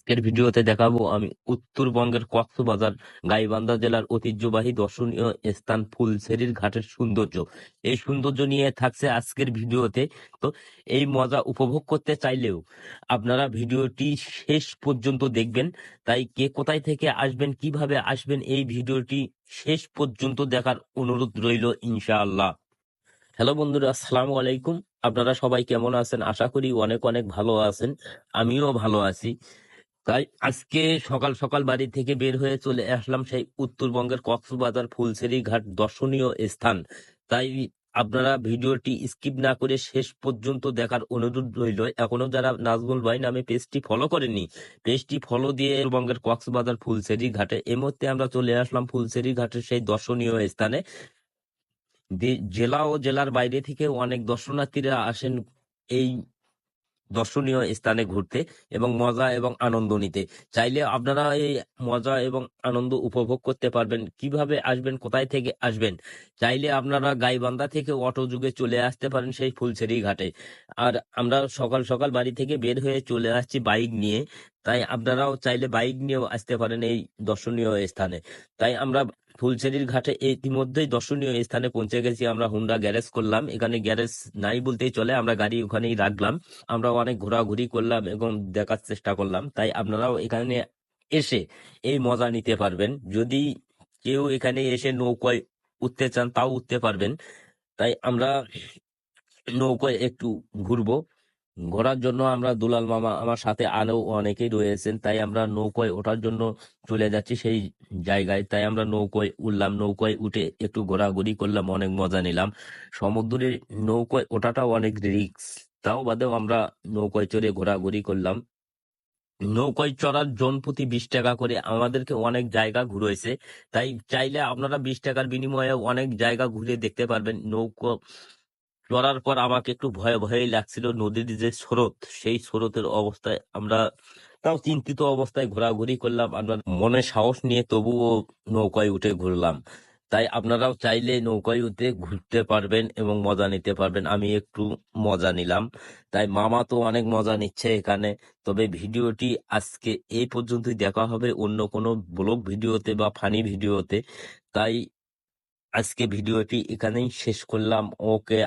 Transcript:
আজকের ভিডিওতে দেখাবো আমি উত্তরবঙ্গের কক্সবাজার, গাইবান্ধা জেলার ঐতিহ্যবাহী দর্শনীয় স্থান ফুলছেরির ঘাটের সৌন্দর্য। এই সৌন্দর্য নিয়ে থাকছে আজকের ভিডিওতে। তো এই মজা উপভোগ করতে চাইলেও আপনারা ভিডিওটি শেষ পর্যন্ত দেখবেন। তাই কে কোথায় থেকে আসবেন, কীভাবে আসবেন, এই ভিডিওটি শেষ পর্যন্ত দেখার অনুরোধ রইল ইনশাআল্লাহ। হ্যালো বন্ধুরা, আসসালামু আলাইকুম। আপনারা সবাই কেমন আছেন? আশা করি অনেক অনেক ভালো আছেন। আমিও ভালো আছি। তাই আজকে সকাল সকাল বাড়ি থেকে বের হয়ে চলে আসলাম সেই উত্তরবঙ্গের কক্সবাজার ফুলছেরি ঘাট দর্শনীয় স্থান। তাই আপনারা ভিডিওটি স্কিপ না করে শেষ পর্যন্ত দেখার অনুরোধ রইল। এখনও যারা নাজমুল ভাই নামে পেজটি ফলো করেননি, পেজটি ফলো দিয়ে উত্তরবঙ্গের কক্সবাজার ফুলছেরি ঘাটে এই মুহূর্তে আমরা চলে আসলাম ফুলছেরি ঘাটের সেই দর্শনীয় স্থানে। জেলা ও জেলার বাইরে থেকে অনেক দর্শনার্থীরা আসেন এই দর্শনীয় স্থানে ঘুরতে এবং মজা এবং আনন্দ নিতে। চাইলে আপনারা এই মজা এবং আনন্দ উপভোগ করতে পারবেন। কীভাবে আসবেন, কোথায় থেকে আসবেন? চাইলে আপনারা গাইবান্ধা থেকে অটো যুগে চলে আসতে পারেন সেই ফুলছেরি ঘাটে। আর আমরা সকাল সকাল বাড়ি থেকে বের হয়ে চলে আসছি বাইক নিয়ে। তাই আপনারাও চাইলে বাইক নিয়েও আসতে পারেন এই দর্শনীয় স্থানে। তাই আমরা ফুলছেরির ঘাটে ইতিমধ্যেই দর্শনীয় স্থানে পৌঁছে গেছি। আমরা হুন্ডা গ্যারেজ করলাম। এখানে গ্যারেজ নাই বলতেই চলে। আমরা গাড়ি ওখানেই রাখলাম। আমরা অনেক ঘোরাঘুরি করলাম এবং দেখার চেষ্টা করলাম। তাই আপনারাও এখানে এসে এই মজা নিতে পারবেন। যদি কেউ এখানে এসে নৌকায় উঠতে চান, তাও উঠতে পারবেন। তাই আমরা নৌকায় একটু ঘুরবো। ঘোরার জন্য আমরা দুলাল মামা আমার সাথে আরও অনেকেই রয়েছেন, তাই আমরা নৌকায় ওঠার জন্য চলে যাচ্ছি সেই জায়গায়। তাই আমরা নৌকায় উঠলাম, নৌকায় উঠে একটু ঘোরাঘুরি করলাম, অনেক মজা নিলাম। সমুদ্রে নৌকায় ওঠাটাও অনেক রিস্ক, তাও বাদেও আমরা নৌকায় চড়ে ঘোরাঘুরি করলাম। নৌকায় চড়ার জন প্রতি বিশ টাকা করে আমাদেরকে অনেক জায়গা ঘুরেছে, তাই চাইলে আপনারা বিশ টাকার বিনিময়ে অনেক জায়গা ঘুরে দেখতে পারবেন। নৌকো চড়ার পর আমাকে একটু ভয়ে ভয়ে লাগছিল নদীর যে স্রোত, সেই স্রোতের অবস্থায় আমরা তাও চিন্তিত অবস্থায় ঘোরাঘুরি করলাম। আমরা মনে সাহস নিয়ে তবুও নৌকায় উঠে ঘুরলাম। তাই আপনারাও চাইলে নৌকায় উঠে ঘুরতে পারবেন এবং মজা নিতে পারবেন। আমি একটু মজা নিলাম। তাই মামা তো অনেক মজা নিচ্ছে এখানে। তবে ভিডিওটি আজকে এই পর্যন্তই। দেখা হবে অন্য কোনো ব্লগ ভিডিওতে বা ফানি ভিডিওতে। তাই আজকে ভিডিওটি এখানেই শেষ করলাম। ওকে